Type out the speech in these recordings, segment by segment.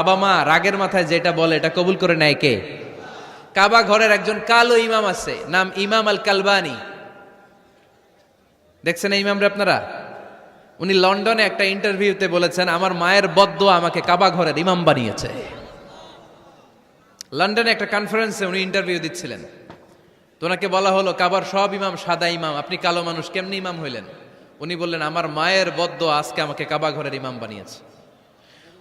বাবা মা রাগের মাথায় যেটা বলে, এটা কবুল করে নেয় কে? কাবা ঘরের একজন কালো ইমাম আছে, নাম ইমাম আল কালবানি দেখছেন এই ইমামরে আপনারা? উনি লন্ডনে একটা ইন্টারভিউতে বলেছেন, আমার মায়ের বদ্দ আমাকে কাবা ঘরের ইমাম বানিয়েছে। লন্ডনে একটা কনফারেন্সে উনি ইন্টারভিউ দিচ্ছিলেন। তো ওনাকে বলা হলো, কাবার সব ইমাম সাদা ইমাম, আপনি কালো মানুষ, কেমনি ইমাম হইলেন? উনি বললেন, আমার মায়ের বদ্দ আজকে আমাকে কাবা ঘরের ইমাম বানিয়েছে।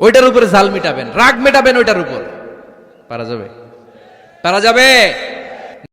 ওইটার উপরে জাল মেটাবেন রাগ মেটাবেন ওইটার উপর। পারা যাবে? পারা যাবে?